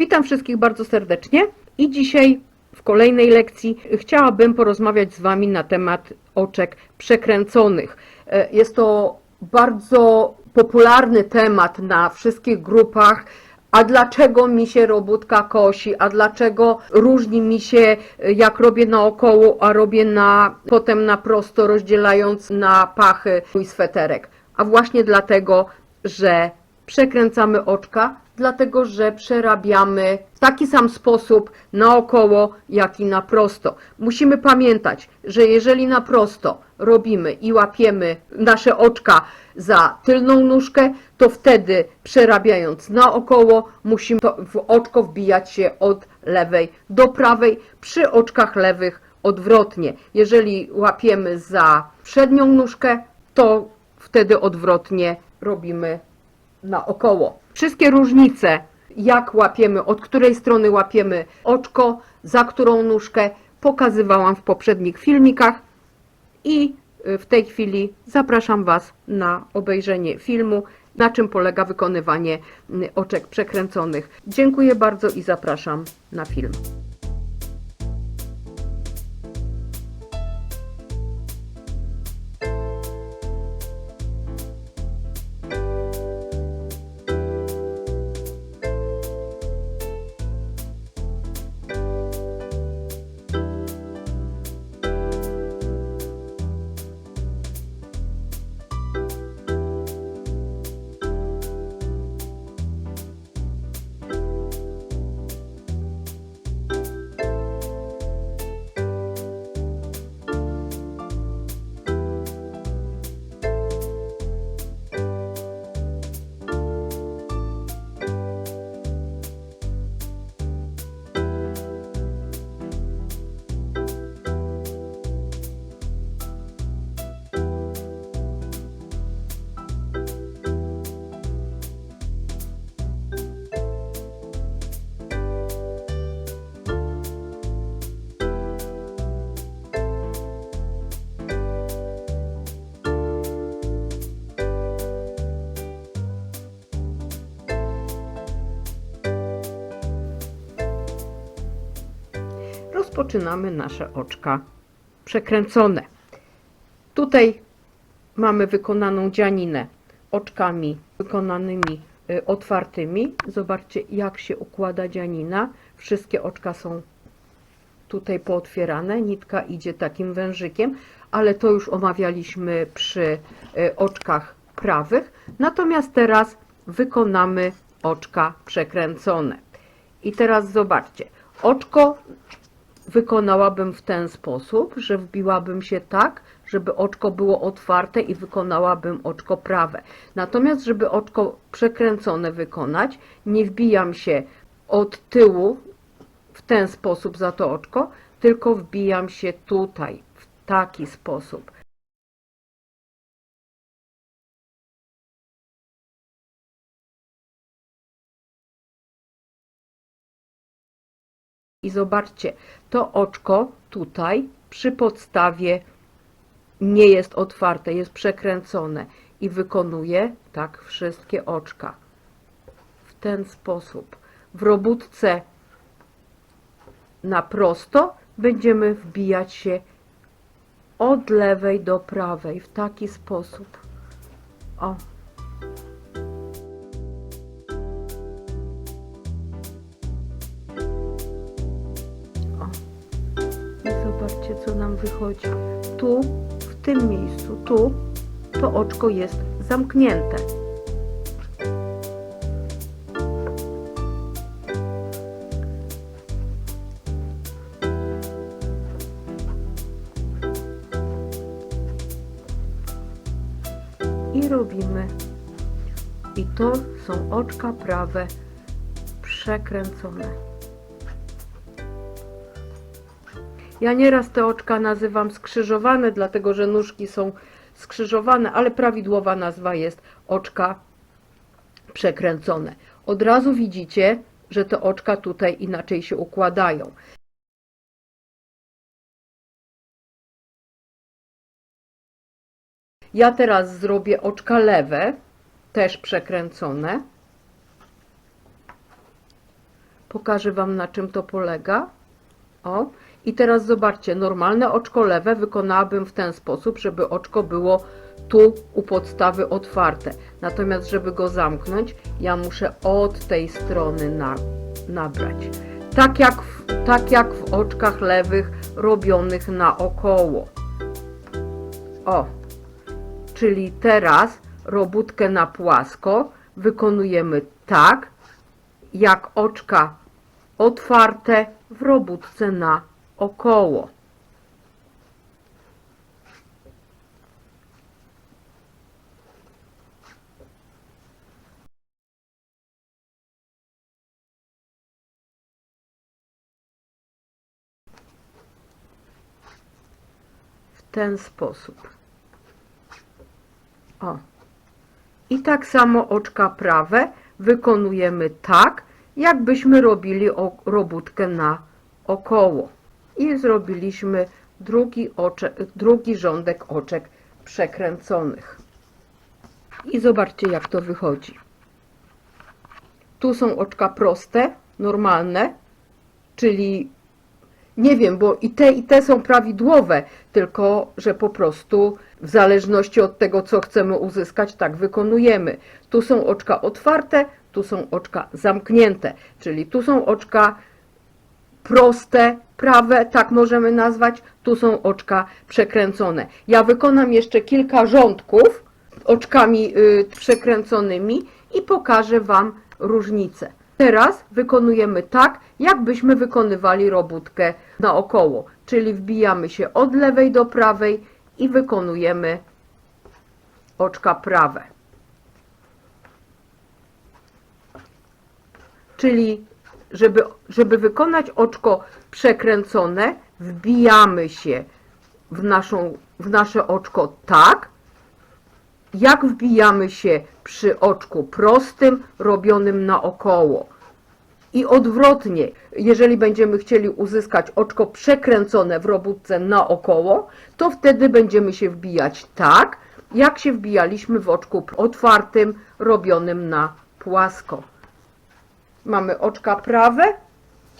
Witam wszystkich bardzo serdecznie i dzisiaj w kolejnej lekcji chciałabym porozmawiać z Wami na temat oczek przekręconych. E, Jest to bardzo popularny temat na wszystkich grupach. A dlaczego mi się robótka kosi? A dlaczego różni mi się, e, jak robię naokoło, a robię na, potem na prosto, rozdzielając na pachy mój sweterek? A właśnie dlatego, że przekręcamy oczka, dlatego że przerabiamy w taki sam sposób naokoło, jak i na prosto. Musimy pamiętać, że jeżeli na prosto robimy i łapiemy nasze oczka za tylną nóżkę, to wtedy przerabiając naokoło musimy w oczko wbijać się od lewej do prawej, przy oczkach lewych odwrotnie. Jeżeli łapiemy za przednią nóżkę, to wtedy odwrotnie robimy naokoło. Wszystkie różnice, jak łapiemy, od której strony łapiemy oczko, za którą nóżkę, pokazywałam w poprzednich filmikach i y, w tej chwili zapraszam Was na obejrzenie filmu, na czym polega wykonywanie y, oczek przekręconych. Dziękuję bardzo i zapraszam na film. Rozpoczynamy nasze oczka przekręcone. Tutaj mamy wykonaną dzianinę oczkami wykonanymi y, otwartymi. Zobaczcie, jak się układa dzianina. Wszystkie oczka są tutaj pootwierane. Nitka idzie takim wężykiem, ale to już omawialiśmy przy y, oczkach prawych. Natomiast teraz wykonamy oczka przekręcone. I teraz zobaczcie, oczko wykonałabym w ten sposób, że wbiłabym się tak, żeby oczko było otwarte i wykonałabym oczko prawe. Natomiast, żeby oczko przekręcone wykonać, nie wbijam się od tyłu w ten sposób za to oczko, tylko wbijam się tutaj, w taki sposób. I zobaczcie, to oczko tutaj przy podstawie nie jest otwarte, jest przekręcone i wykonuje tak wszystkie oczka. W ten sposób. W robótce na prosto będziemy wbijać się od lewej do prawej w taki sposób. O. zobaczcie, co nam wychodzi. Tu, w tym miejscu, tu, to oczko jest zamknięte. I robimy. I to są oczka prawe przekręcone. Ja nieraz te oczka nazywam skrzyżowane, dlatego że nóżki są skrzyżowane, ale prawidłowa nazwa jest oczka przekręcone. Od razu widzicie, że te oczka tutaj inaczej się układają. Ja teraz zrobię oczka lewe, też przekręcone. Pokażę Wam na czym to polega. O, i teraz zobaczcie, normalne oczko lewe wykonałabym w ten sposób, żeby oczko było tu u podstawy otwarte. Natomiast, żeby go zamknąć, ja muszę od tej strony na, nabrać. Tak jak, w, tak jak w oczkach lewych robionych naokoło. O, czyli teraz robótkę na płasko wykonujemy tak, jak oczka otwarte w robótce na około. W ten sposób. O. I tak samo oczka prawe wykonujemy tak, jakbyśmy robili robótkę na około. I zrobiliśmy drugi, ocze, drugi rządek oczek przekręconych. I zobaczcie, jak to wychodzi. Tu są oczka proste, normalne, czyli nie wiem, bo i te, i te są prawidłowe, tylko że po prostu w zależności od tego, co chcemy uzyskać, tak wykonujemy. Tu są oczka otwarte, tu są oczka zamknięte, czyli tu są oczka proste, prawe, tak możemy nazwać, tu są oczka przekręcone. Ja wykonam jeszcze kilka rządków oczkami y, przekręconymi i pokażę Wam różnicę. Teraz wykonujemy tak, jakbyśmy wykonywali robótkę naokoło, czyli wbijamy się od lewej do prawej i wykonujemy oczka prawe. Czyli żeby, żeby wykonać oczko przekręcone, wbijamy się w, naszą, w nasze oczko tak, jak wbijamy się przy oczku prostym, robionym naokoło. I odwrotnie, jeżeli będziemy chcieli uzyskać oczko przekręcone w robótce naokoło, to wtedy będziemy się wbijać tak, jak się wbijaliśmy w oczku otwartym, robionym na płasko. Mamy oczka prawe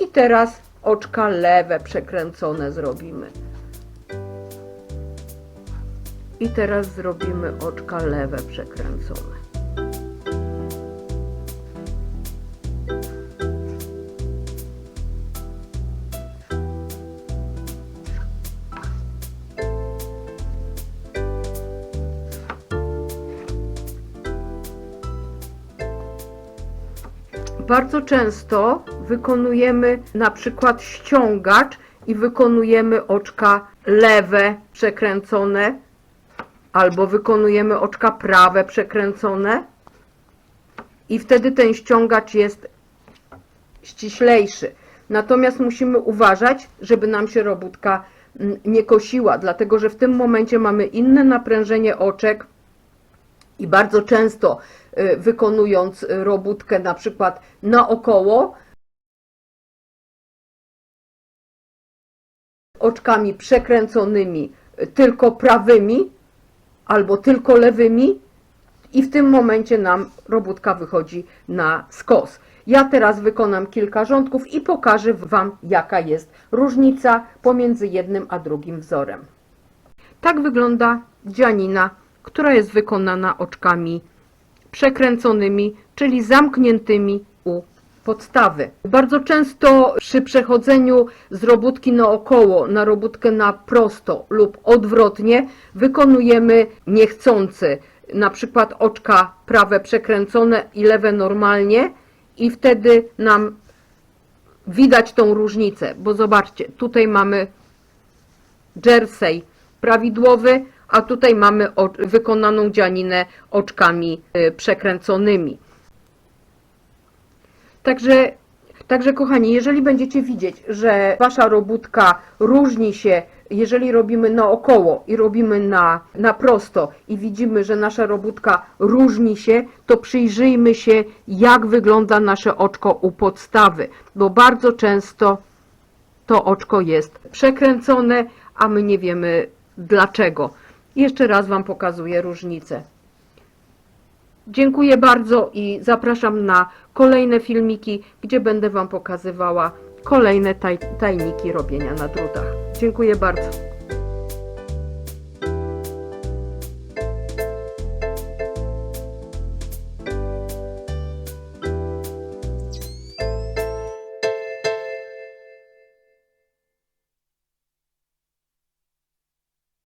i teraz oczka lewe przekręcone zrobimy. I teraz zrobimy oczka lewe przekręcone. Bardzo często wykonujemy na przykład ściągacz i wykonujemy oczka lewe przekręcone albo wykonujemy oczka prawe przekręcone i wtedy ten ściągacz jest ściślejszy. Natomiast musimy uważać, żeby nam się robótka mm, nie kosiła, dlatego że w tym momencie mamy inne naprężenie oczek i bardzo często y, wykonując y, robótkę na przykład naokoło, oczkami przekręconymi y, tylko prawymi albo tylko lewymi i w tym momencie nam robótka wychodzi na skos. Ja teraz wykonam kilka rządków i pokażę Wam jaka jest różnica pomiędzy jednym a drugim wzorem. Tak wygląda dzianina, która jest wykonana oczkami przekręconymi, czyli zamkniętymi podstawy. Bardzo często przy przechodzeniu z robótki naokoło na robótkę na prosto lub odwrotnie wykonujemy niechcący na przykład oczka prawe przekręcone i lewe normalnie i wtedy nam widać tą różnicę, bo zobaczcie, tutaj mamy jersey prawidłowy, a tutaj mamy wykonaną dzianinę oczkami y, przekręconymi. Także, także kochani, jeżeli będziecie widzieć, że wasza robótka różni się, jeżeli robimy naokoło i robimy na, na prosto i widzimy, że nasza robótka różni się, to przyjrzyjmy się, jak wygląda nasze oczko u podstawy, bo bardzo często to oczko jest przekręcone, a my nie wiemy dlaczego. Jeszcze raz Wam pokazuję różnicę. Dziękuję bardzo i zapraszam na kolejne filmiki, gdzie będę Wam pokazywała kolejne taj tajniki robienia na drutach. Dziękuję bardzo.